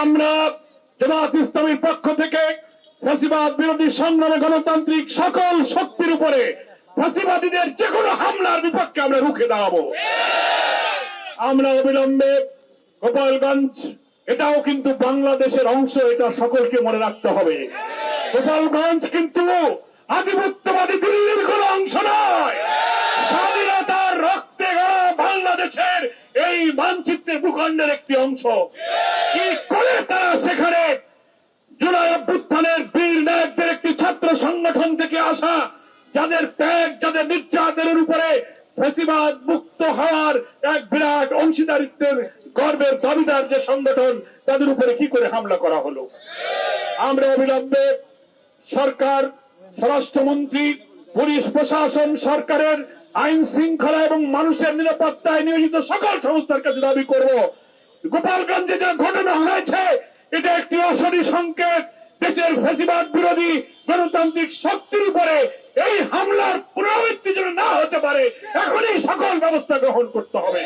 আমরা জামাত ইসলামীর পক্ষ থেকে ফ্যাসিবাদ বিরোধী সংগ্রামে গণতান্ত্রিক সকল শক্তির উপরে ফ্যাসিবাদীদের যে কোনো হামলার বিপক্ষে আমরা রুখে দাঁড়াবো। আমরা অবিলম্বে গোপালগঞ্জ, এটাও কিন্তু বাংলাদেশের অংশ, এটা সকলকে মনে রাখতে হবে। গোপালগঞ্জ কিন্তু আধিপত্যবাদী দিল্লির কোন অংশ নয়। স্বাধীনতার রক্তে গড়া বাংলাদেশের এই মানচিত্রের ভূখণ্ডের একটি অংশ। কি যাদের ত্যাগ, যাদের নির্যাতনের উপরে ফেসিবাদ মুক্ত হওয়ার এক বিরাট অংশীদারিত্বের গর্বের দাবিদার যে সংগঠন, তাদের উপরে কি করে হামলা করা হলো? আমরা অবিলম্বে সরকার, স্বরাষ্ট্রমন্ত্রী, পুলিশ, প্রশাসন, সরকারের আইন শৃঙ্খলা এবং মানুষের নিরাপত্তায় নিয়োজিত সকল সংস্থার কাছে দাবি করব। গোপালগঞ্জে যে ঘটনা হয়েছে, এটা একটি অশনি সংকেত। দেশের ফেসিবাদ বিরোধী গণতান্ত্রিক শক্তির উপরে এই হামলার পুনরাবৃত্তি যেন না হতে পারে এখনই সকল ব্যবস্থা গ্রহণ করতে হবে।